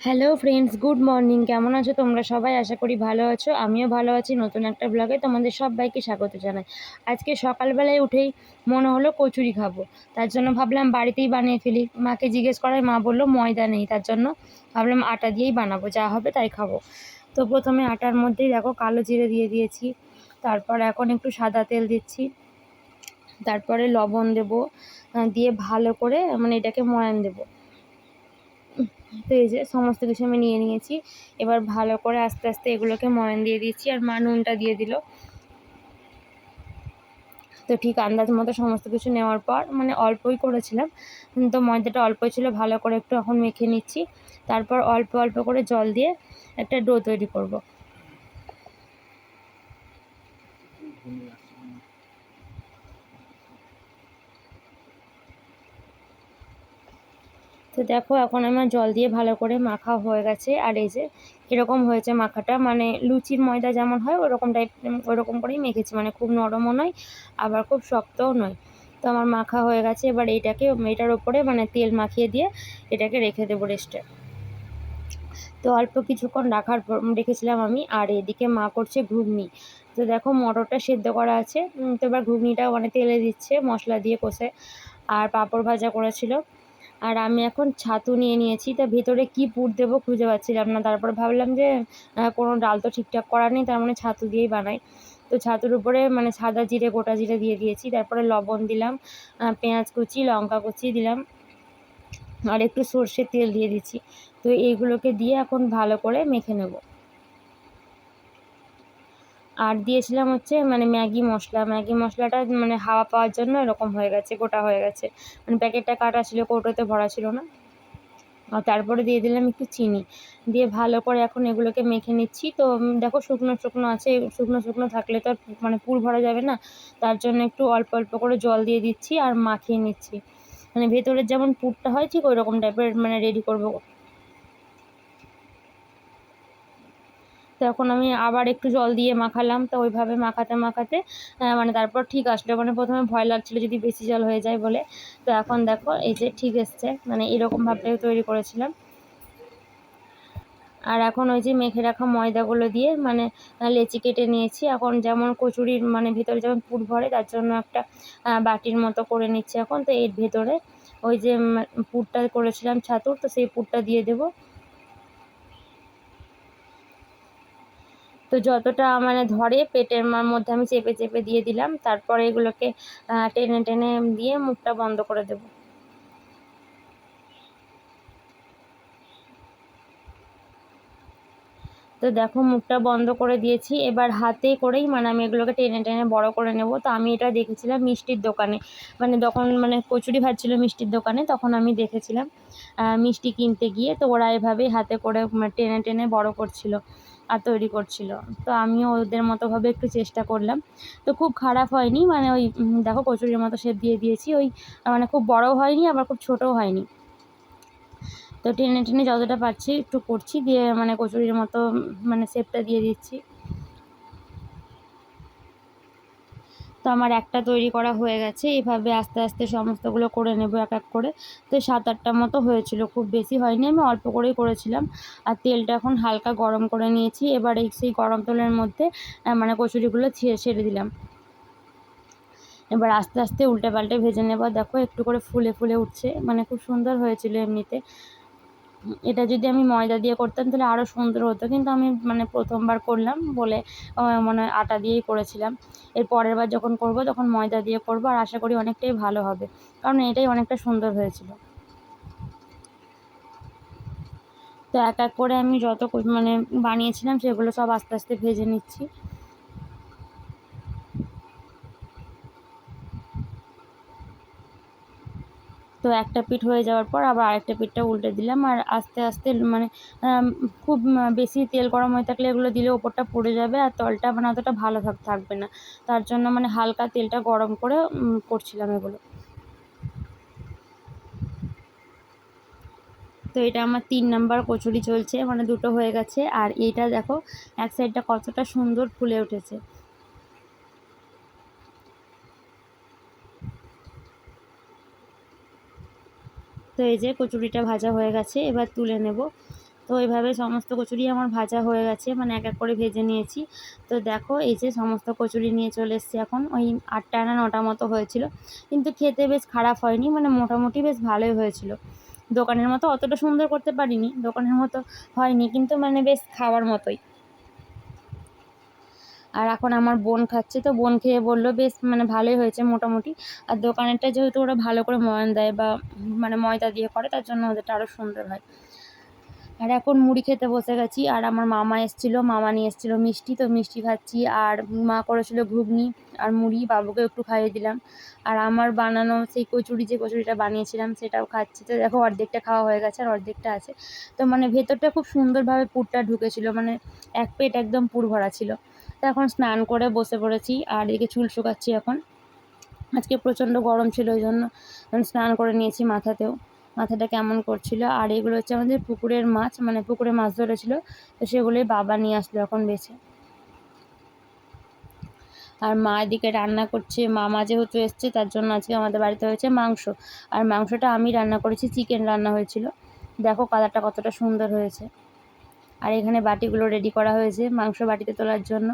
Hello friends good morning কেমন আছো তোমরা? সবাই আশা করি ভালো আছো। আমিও ভালো আছি। নতুন একটা ব্লগে তোমাদের সবাইকে স্বাগত জানাই। আজকে সকালবেলায় উঠেই মনে হলো কচুরি খাব। তার জন্য ভাবলাম বাড়িতেই বানিয়ে ফেলি। মাকে জিজ্ঞেস করায় মা বলল, ময়দা নেই। তার জন্য ভাবলাম আটা দিয়েই বানাবো। যা হবে তাই খাব। তো প্রথমে আটার মধ্যেই দেখো কালো জিরে দিয়ে দিয়েছি। তারপর এখন একটু সাদা তেল দিচ্ছি। তারপরে লবণ দেবো। দিয়ে ভালো করে মানে এটাকে ময়ান দেবো। তো এই যে সমস্ত কিছু আমি নিয়ে নিয়েছি। এবার ভালো করে আস্তে আস্তে এগুলোকে ময়ন দিয়ে দিয়েছি আর মা নুনটা দিয়ে দিল। তো ঠিক আন্দাজ মতো সমস্ত কিছু নেওয়ার পর মানে অল্পই করেছিলাম। তো ময়দাটা অল্পই ছিল, ভালো করে একটু এখন মেখে নিচ্ছি। তারপর অল্প অল্প করে জল দিয়ে একটা ডো তৈরি করব। তো দেখো, এখন আমার জল দিয়ে ভালো করে মাখা হয়ে গেছে। আর এই যে, এরকম হয়েছে মাখাটা। মানে লুচির ময়দা যেমন হয়, ওরকম টাইপ ওরকম করেই মেখেছি। মানে খুব নরমও নয়, আবার খুব শক্তও নয়। তো আমার মাখা হয়ে গেছে। এবার এইটাকে এটার ওপরে মানে তেল মাখিয়ে দিয়ে এটাকে রেখে দেবো রেস্টে তো অল্প কিছুক্ষণ রাখার পর, রেখেছিলাম আমি। আর এদিকে মা করছে ঘুগনি। তো দেখো, মটরটা সেদ্ধ করা আছে। তো এবার ঘুগনিটা মানে তেলে দিচ্ছে, মশলা দিয়ে কষে। আর পাঁপড় ভাজা করেছিল। আর আমি এখন ছাতু নিয়ে নিয়েছি, তা ভেতরে কি পুর দেবো খুঁজে পাচ্ছিলাম না। তারপর ভাবলাম যে কোনো ডাল তো ঠিকঠাক করা নেই, তার মানে ছাতু দিয়েই বানাই। তো ছাতুর উপরে মানে সাদা জিরে, গোটা জিরে দিয়ে দিয়েছি, তারপরে লবণ দিলাম পেঁয়াজ কুচি, লঙ্কা কুচি দিলাম, আর একটু সর্ষের তেল দিয়ে দিচ্ছি। তো এইগুলোকে দিয়ে এখন ভালো করে মেখে নেব। আর দিয়েছিলাম হচ্ছে মানে ম্যাগি মশলা। ম্যাগি মশলাটা মানে হাওয়া পাওয়ার জন্য এরকম হয়ে গেছে, গোটা হয়ে গেছে। মানে প্যাকেটটা কাটা ছিল, কৌটোতে ভরা ছিল না। আর তারপরে দিয়ে দিলাম একটু চিনি। দিয়ে ভালো করে এখন এগুলোকে মেখে নিচ্ছি। তো দেখো শুকনো শুকনো আছে, শুকনো শুকনো থাকলে তো মানে পুর ভরা যাবে না। তার জন্য একটু অল্প অল্প করে জল দিয়ে দিচ্ছি আর মাখিয়ে নিচ্ছি। মানে ভেতরের যেমন পুরটা হয় ঠিক ওই রকম টাইপের মানে রেডি করব। তখন আমি আবার একটু জল দিয়ে মাখালাম, তো ওইভাবে মাখাতে মাখাতে মানে তারপর ঠিক আসলো। মানে প্রথমে ভয় লাগছিল যদি বেশি জল হয়ে যায় বলে। তো এখন দেখো, এই যে ঠিক এসছে। মানে এরকমভাবে তৈরি করেছিলাম। আর এখন ওই যে মেখে রাখা ময়দাগুলো দিয়ে মানে লেচি কেটে নিয়েছি। এখন যেমন কচুরির মানে ভেতরে যেমন পুর ভরে, তার জন্য একটা বাটির মতো করে নিচ্ছি এখন। তো এর ভেতরে ওই যে পুরটা করেছিলাম ছাতুর, তো সেই পুরটা দিয়ে দেবো। তো যতটা মানে ধরে পেটের মধ্যে আমি চেপে চেপে দিয়ে দিলাম, তারপরে এগুলোকে টেনে টেনে দিয়ে মুখটা বন্ধ করে দেবো। তো দেখো মুখটা বন্ধ করে দিয়েছি, এবার হাতে করেই মানে আমি এগুলোকে টেনে টেনে বড় করে নেব। তো আমি এটা দেখেছিলাম মিষ্টির দোকানে মানে তখন মানে কচুরি ভাজছিল মিষ্টির দোকানে, তখন আমি দেখেছিলাম মিষ্টি কিনতে গিয়ে। তো ওরা এভাবেই হাতে করে টেনে টেনে বড় করছিল। তৈরি করছিল। তো আমিও ওদের মতোভাবে একটু চেষ্টা করলাম। তো খুব খারাপ হয়নি মানে ওই দেখো কচুরির মতো শেপ দিয়ে দিয়েছি। ওই মানে খুব বড়ও হয়নি, আবার খুব ছোটও হয়নি। তো টেনে টেনে যতটা পারছি একটু করছি, দিয়ে মানে কচুরির মতো মানে শেপটা দিয়ে দিচ্ছি। আমার একটা তৈরি করা হয়ে গেছে। এভাবে আস্তে আস্তে সমস্তগুলো করে নেব এক এক করে। তো সাত আটটা মতো হয়েছিল, খুব বেশি হয়নি। আমি অল্প করেই করেছিলাম। আর তেলটা এখন হালকা গরম করে নিয়েছি। এবার এই সেই গরম তেলের মধ্যে মানে কচুরিগুলো ছিঁড়ে, ছেড়ে দিলাম। এবার আস্তে আস্তে উল্টে পাল্টে ভেজে নেব। দেখো একটু করে ফুলে ফুলে উঠছে। মানে খুব সুন্দর হয়েছিল এমনিতে। এটা যদি আমি ময়দা দিয়ে করতাম তাহলে আরও সুন্দর হতো। কিন্তু আমি মানে প্রথমবার করলাম বলে মানে আটা দিয়েই করেছিলাম। এর পরের বার যখন করব, তখন ময়দা দিয়ে করব আর আশা করি অনেকটাই ভালো হবে। কারণ এটাই অনেকটা সুন্দর হয়েছিল। তো এক এক করে আমি যত মানে বানিয়েছিলাম সেগুলো সব আস্তে আস্তে ভেজে নিচ্ছি। তো একটা পিঠ হয়ে যাওয়ার পর আবার আরেকটা পিঠটা উল্টে দিলাম আর আস্তে আস্তে মানে খুব বেশি তেল গরম হয়ে থাকলে এগুলো দিলে ওপরটা পড়ে যাবে আর তলটা মানে অতটা ভালো থাকবে না। তার জন্য মানে হালকা তেলটা গরম করে করছিলাম এগুলো। তো এটা আমার তিন নাম্বার কচুরি চলছে মানে দুটো হয়ে গেছে। আর এইটা দেখো, এক সাইডটা কতটা সুন্দর ফুলে উঠেছে। তো এই যে কচুরিটা ভাজা হয়ে গেছে, এবার তুলে নেব। তো এইভাবে সমস্ত কচুরি আমার ভাজা হয়ে গেছে মানে এক এক করে ভেজে নিয়েছি। তো দেখো, এই যে সমস্ত কচুরি নিয়ে চলে এসেছি এখন, ওই আটটা না নটা মতো হয়েছিল। কিন্তু খেতে বেশ খারাপ হয়নি মানে মোটামুটি বেশ ভালোই হয়েছিল। দোকানের মতো অতটা সুন্দর করতে পারিনি, দোকানের মতো হয়নি, কিন্তু মানে বেশ খাওয়ার মতোই। আর এখন আমার বোন খাচ্ছে, তো বোন খেয়ে বলল, বেশ মানে ভালোই হয়েছে মোটামুটি। আর দোকানেরটা যেহেতু ওরা ভালো করে ময়ন দেয় বা মানে ময়দা দিয়ে করে, তার জন্য ওদেরটা আরও সুন্দর হয়। আর এখন মুড়ি খেতে বসে গেছি, আর আমার মামা এসেছিল, মামা নিয়ে এসেছিল মিষ্টি, তো মিষ্টি খাচ্ছি, আর মা করেছিল ঘুগনি আর মুড়ি বাবুকে একটু খাইয়ে দিলাম, আর আমার বানানো সেই কচুরি যে কচুরিটা বানিয়েছিলাম সেটাও খাচ্ছি, তো দেখো অর্ধেকটা খাওয়া হয়ে গেছে আর অর্ধেকটা আছে, তো মানে ভেতরটা খুব সুন্দরভাবে পুরটা ঢুকেছিল মানে এক পেট একদম পুর ভরা ছিল, তো এখন স্নান করে বসে পড়েছি, আর এদিকে চুল শুকাচ্ছি এখন, আজকে প্রচণ্ড গরম ছিল ওই জন্য, স্নান করে নিয়েছি মাথাতেও মাথাটা কেমন করছিল? আর এগুলো হচ্ছে আমাদের পুকুরের মাছ মানে পুকুরে মাছ ধরেছিল, তো সেগুলোই বাবা নিয়ে আসলো এখন বেছে। আর মা এদিকে রান্না করছে, মামা যেহেতু এসছে, তার জন্য আজকে আমাদের বাড়িতে হয়েছে মাংস। আর মাংসটা আমি রান্না করেছি, চিকেন রান্না হয়েছিল। দেখো কালারটা কতটা সুন্দর হয়েছে। আর এখানে বাটিগুলো রেডি করা হয়েছে, মাংস বাটিতে তোলার জন্য।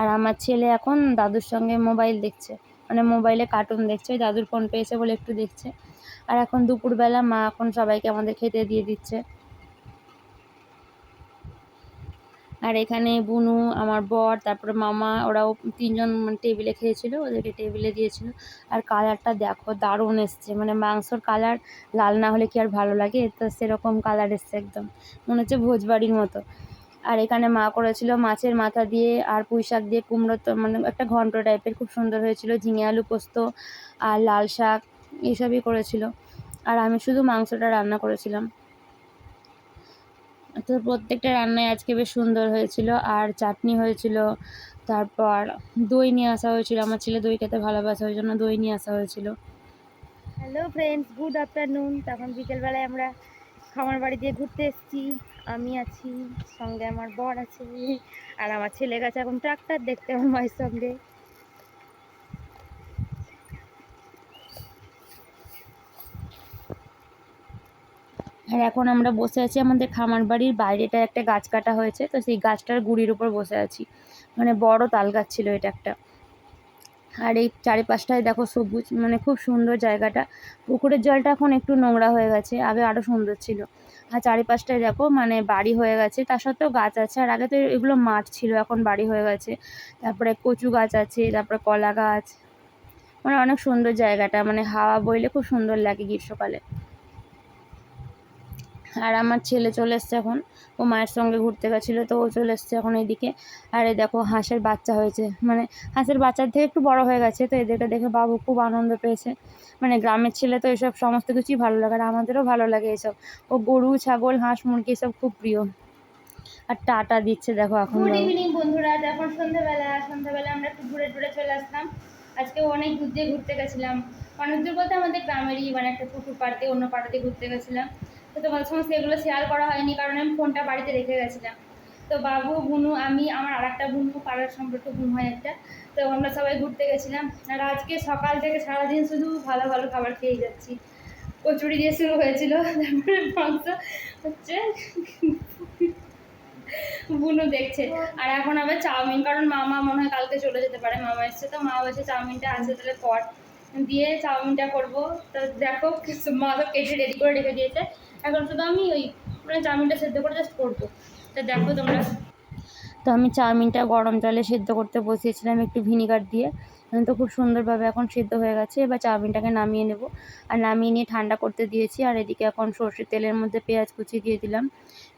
আর আমার ছেলে এখন দাদুর সঙ্গে মোবাইল দেখছে মানে মোবাইলে কার্টুন দেখছে, ওই দাদুর ফোন পেয়েছে বলে একটু দেখছে। আর এখন দুপুরবেলা মা এখন সবাইকে আমাদের খেতে দিয়ে দিচ্ছে। আর এখানে বুনু, আমার বর, তারপরে মামা, ওরাও তিনজন মানে টেবিলে খেয়েছিল, ওদেরকে টেবিলে দিয়েছিল। আর কালারটা দেখো, দারুণ এসছে। মানে মাংসর কালার লাল না হলে কি আর ভালো লাগে? তো সেরকম কালার এসছে একদম। মনে হচ্ছে ভোজবাড়ির মতো। আর এখানে মা করেছিল মাছের মাথা দিয়ে আর পুঁই শাক দিয়ে কুমড়ো মানে একটা ঘন্ট টাইপের খুব সুন্দর হয়েছিল। ঝিঙে আলু পোস্ত আর লাল শাক। এইসবই করেছিল। আর আমি শুধু মাংসটা রান্না করেছিলাম। তো প্রত্যেকটা রান্নাই আজকে বেশ সুন্দর হয়েছিল। আর চাটনি হয়েছিল, তারপর দই নিয়ে আসা হয়েছিল। আমার ছেলে দই খেতে ভালোবাসে, ওই জন্য দই নিয়ে আসা হয়েছিল। হ্যালো ফ্রেন্ডস গুড আফটারনুন তখন বিকেলবেলায় আমরা খামার বাড়ি দিয়ে ঘুরতে এসেছি। আমি আছি, সঙ্গে আমার বর আছে, আর আমার ছেলে গেছে এখন ট্রাক্টর দেখতে আমার মায়ের সঙ্গে। আর এখন আমরা বসে আছি আমাদের খামার বাড়ির বাইরেটা একটা গাছ কাটা হয়েছে, তো সেই গাছটার গুড়ির উপর বসে আছি। মানে বড় তাল গাছ ছিল এটা একটা। আর এই চারিপাশটায় দেখো সবুজ মানে খুব সুন্দর জায়গাটা। পুকুরের জলটা এখন একটু নোংরা হয়ে গেছে, আগে আরও সুন্দর ছিল। আর চারিপাশটায় দেখো মানে বাড়ি হয়ে গেছে। তার সত্ত্বেও গাছ আছে, আর আগে তো এগুলো মাঠ ছিল, এখন বাড়ি হয়ে গেছে। তারপরে কচু গাছ আছে, তারপরে কলা গাছ। মানে অনেক সুন্দর জায়গাটা মানে হাওয়া বইলে খুব সুন্দর লাগে গ্রীষ্মকালে। আর আমার ছেলে চলে এসছে এখন। ও মায়ের সঙ্গে ঘুরতে গেছিল তো ও চলে এসছে এখন এইদিকে আর এই দেখো হাঁসের বাচ্চা হয়েছে। মানে হাঁসের বাচ্চার থেকে একটু বড় হয়ে গেছে তো এদেরকে দেখে বাবু খুব আনন্দ পেয়েছে। মানে গ্রামের ছেলে তো এসব সমস্ত কিছুই ভালো লাগে আর আমাদেরও ভালো লাগে এসব। ও গরু ছাগল হাঁস মুরগি এসব খুব প্রিয়। আর টাটা দিচ্ছে দেখো এখন গুড ইভিনিং বন্ধুরা এখন সন্ধ্যাবেলা সন্ধ্যাবেলা আমরা একটু ঘুরে টুরে চলে আসলাম। আজকে অনেক দূর দিয়ে ঘুরতে গেছিলাম। অনেক দূর বলতে আমাদের গ্রামেরই মানে একটা পুকুর পাড়তে অন্য পাড়াতে ঘুরতে গেছিলাম। তো তোমাদের সঙ্গে সেগুলো শেয়ার করা হয়নি, কারণ আমি ফোনটা বাড়িতে রেখে গেছিলাম। তো বাবু, বুনু, আমি, আমার আর একটা বুনু, পাড়ার সম্পর্কে বুনু হয় একটা। তো আমরা সবাই ঘুরতে গেছিলাম, আর আজকে সকাল থেকে সারাদিন শুধু ভালো ভালো খাবার খেয়ে যাচ্ছি। কচুরি দিয়ে শুরু হয়েছিল, তারপরে মাংস হচ্ছে বুনু দেখছে। আর এখন আবার চাউমিন, কারণ মামা মনে হয় কালকে চলে যেতে পারে, মামা এসছে, তো মা বলছে চাউমিনটা আছে তাহলে কর দিয়ে চাউমিনটা করব। তো দেখো মা তো কেটে রেডি করে রেখে দিয়েছে। এখন শুধু আমি ওই মানে চাউমিনটা সেদ্ধ করে জাস্ট করব। তা দেখো তোমরা। তো আমি চাউমিনটা গরম জলে সেদ্ধ করতে বসিয়েছিলাম একটু ভিনিগার দিয়ে। তো খুব সুন্দরভাবে এখন সেদ্ধ হয়ে গেছে, এবার চাউমিনটাকে নামিয়ে নেব। আর নামিয়ে নিয়ে ঠান্ডা করতে দিয়েছি, আর এদিকে এখন সর্ষের তেলের মধ্যে পেঁয়াজ কুচি দিয়ে দিলাম।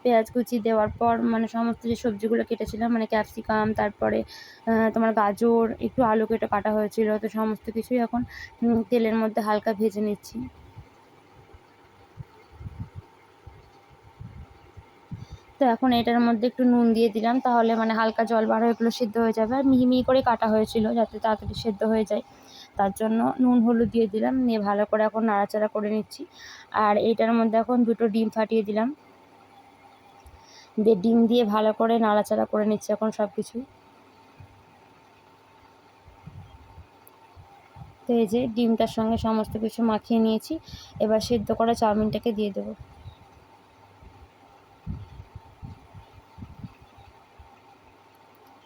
পেঁয়াজ কুচি দেওয়ার পর মানে সমস্ত যে সবজিগুলো কেটেছিলাম মানে ক্যাপসিকাম, তারপরে তোমার গাজর, একটু আলু কেটে কাটা হয়েছিল, তো সমস্ত কিছুই এখন তেলের মধ্যে হালকা ভেজে নিচ্ছি। তো এখন এটার মধ্যে একটু নুন দিয়ে দিলাম, তাহলে মানে হালকা জল বার হয়ে এগুলো সিদ্ধ হয়ে যাবে। আর মিহি মিহি করে কাটা হয়েছিল যাতে তাড়াতাড়ি সেদ্ধ হয়ে যায়। তার জন্য নুন হলুদ দিয়ে দিলাম, নিয়ে ভালো করে এখন নাড়াচাড়া করে নিচ্ছি। আর এইটার মধ্যে এখন দুটো ডিম ফাটিয়ে দিলাম। দিয়ে ডিম দিয়ে ভালো করে নাড়াচাড়া করে নিচ্ছি এখন সব কিছু তো এই যে ডিমটার সঙ্গে সমস্ত কিছু মাখিয়ে নিয়েছি। এবার সেদ্ধ করা চাউমিনটাকে দিয়ে দেবো।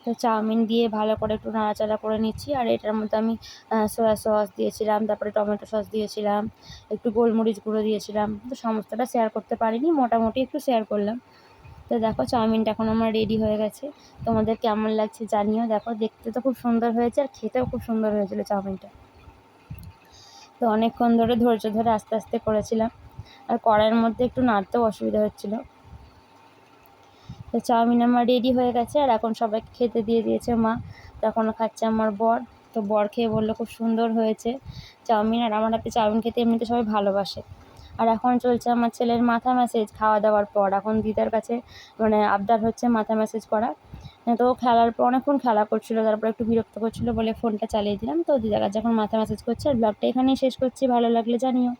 তো চাউমিন দিয়ে ভালো করে একটু নাড়াচাড়া করে নিচ্ছি। আর এটার মধ্যে আমি সয়া সস দিয়েছিলাম, তারপরে টমেটো সস দিয়েছিলাম, একটু গোলমরিচ গুঁড়ো দিয়েছিলাম। তো সমস্তটা শেয়ার করতে পারিনি, মোটামুটি একটু শেয়ার করলাম। তো দেখো চাউমিনটা এখন আমার রেডি হয়ে গেছে। তোমাদের কেমন লাগছে জানিও। দেখো দেখতে তো খুব সুন্দর হয়েছে আর খেতেও খুব সুন্দর হয়েছিল চাউমিনটা। তো অনেকক্ষণ ধরে ধৈর্য ধরে আস্তে আস্তে করেছিলাম। আর কড়াইয়ের মধ্যে একটু নাড়তেও অসুবিধা হচ্ছিল। তো চাউমিন আমার রেডি হয়ে গেছে, আর এখন সবাইকে খেতে দিয়ে দিয়েছে মা। তখন খাচ্ছে আমার বর। তো বর খেয়ে বলল খুব সুন্দর হয়েছে চাউমিন, আর আমার হাতে চাউমিন খেতে এমনিতে সবাই ভালোবাসে। আর এখন চলছে আমার ছেলের মাথা ম্যাসেজ খাওয়া দাওয়ার পর। এখন দিদার কাছে মানে আবদার হচ্ছে মাথা ম্যাসেজ করা তো খেলার পর অনেকক্ষণ খেলা করছিল, তারপর একটু বিরক্ত করছিল বলে ফোনটা চালিয়ে দিলাম। তো দিদার কাছে এখন মাথা ম্যাসেজ করছে, আর ব্লগটা এখানেই শেষ করছি। ভালো লাগলে জানিও।